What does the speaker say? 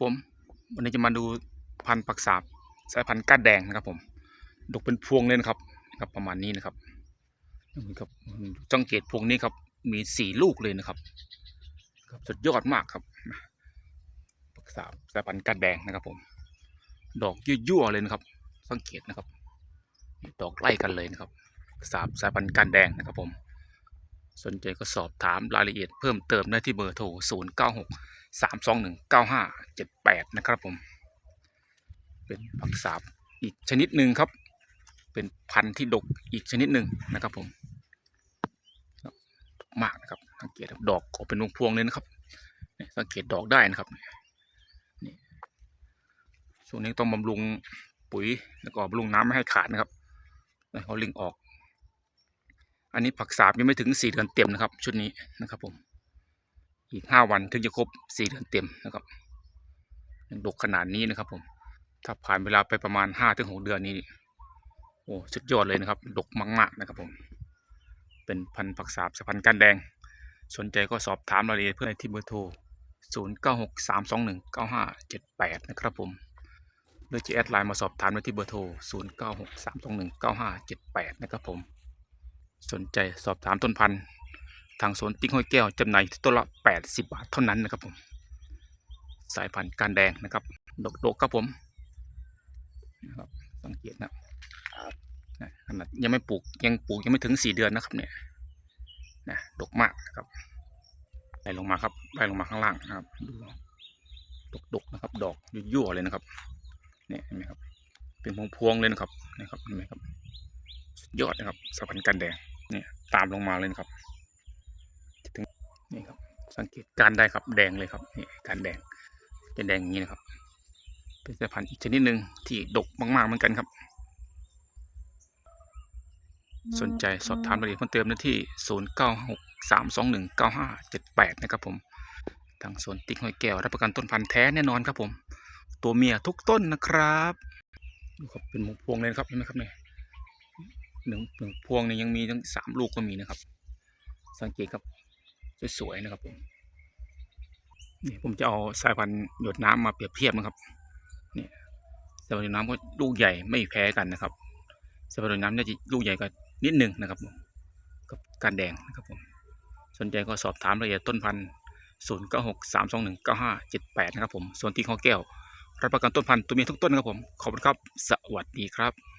ผมวันนี้จะมาดูพันธุ์ปักษาบสายพันธุ์ก้านแดงนะครับ ผมดกเป็นพวงเลยนะครับครับประมาณนี้นะครับครับจังเกตพวงนี้ครับ มีสี่ลูกเลยนะครับ ครับสุดยอดมากครับปักษาบสายพันธุ์ก้านแดงนะครับ ผม ดอกยั่วๆเลยนะครับ สังเกตนะครับ ดอกไล่กันเลยนะครับปักษาบสายพันธุ์ก้านแดงนะครับ ผม สนใจก็สอบถามรายละเอียดเพิ่มเติมได้ที่เบอร์โทร 0 9 6 3 2 1 9 5 7 8นะครับผม เป็นผักสาบอีกชนิดหนึ่งครับ เป็นพันธุ์ที่ดกอีกชนิดหนึ่งนะครับผมมากนะครับ สังเกตดอกออเป็นวงพวงเลยนะครับสังเกตดอกได้นะครับนี่ช่วงนี้ต้องบำรุงปุ๋ยแล้วก็บำรุงน้ำไม่ให้ขาดนะครับเขาลิงออก อันนี้ผักสาบยังไม่ถึงสี่เดือนเต็มนะครับ ชุดนี้นะครับผม อีกห้าวันถึงจะครบสี่เดือนเต็มนะครับยังดกขนาดนี้นะครับ ผม ถ้าผ่านเวลาไปประมาณห้าถึงหกเดือนนี้โอ้สุดยอดเลยนะครับ ดกมากๆนะครับ ผม เป็นพันธุ์ผักสาบสายพันธุ์ก้านแดง สนใจก็สอบถามรายละเอียดเพื่อนที่เบอร์โทร0 9 6 3 2 1 9 5 7 8 นะครับผมหรือจะแอดไลน์มาสอบถามได้ที่เบอร์โทร 0 9 6 3 2 1 9 5 7 8 นะครับผม สนใจสอบถามต้นพันธุ์ ทางสวนติ๊กห้อยแก้วจำหน่ายที่ต้นละ 80 บาทเท่านั้นนะครับผม สายพันธุ์การแดงนะครับ ดกๆครับผมนะครับสังเกตนะนะขนาดยังไม่ปลูกยังปลูกยังไม่ถึง 4 เดือนนะครับเนี่ยนะดกมากนะครับไล่ลงมาครับไล่ลงมาข้างล่างนะครับดูดกๆนะครับ ดอกยั่วๆเลยนะครับเนี่ยเห็นไหมครับ เป็นพวงๆเลยนะครับนะครับเห็นไหมครับสุดยอดนะครับสายพันธุ์การแดงเนี่ยตามลงมาเลยนะครับถึง นี่ครับ สังเกตการได้ครับแดงเลยครับนี่การแดงจะแดงอย่างนี้นะครับ เป็นสายพันธุ์อีกชนิดหนึ่งที่ดกมากๆเหมือนกันครับ สนใจสอบถามรายละเอียดเพิ่มเติมได้ที่ 0 9 6 3 2 1 9 5 7 8 นะครับผมทางสวนติ๊กห้อยแก้วรับประกันต้นพันธุ์แท้แน่นอนครับผม ตัวเมียทุกต้นนะครับดูครับเป็นหมูพวงเลยนะครับเห็นไหมครับเนี่ยหนึ่งหนึ่งพวงเนี่ยยังมีทั้งสามลูกก็มีนะครับ สังเกตครับ สวยๆนะครับผมนี่ผมจะเอาสายพันธุ์หยดน้ำมาเปรียบเทียบนะครับเนี่ยสายพันธุ์หยดน้ำก็ลูกใหญ่ไม่แพ้กันนะครับสายพันธุ์หยดน้ำเนี่ยจะลูกใหญ่กว่านิดนึงนะครับผมกับการแดงนะครับผมสนใจก็สอบถามรายละเอียดต้นพันธุ์0 9 6 3 2 1 9 5 7 8นะครับผมส่วนที่ข้อแก้วรับประกันต้นพันธุ์ตัวเมียทุกต้นนะครับผมขอบคุณครับ สวัสดีครับ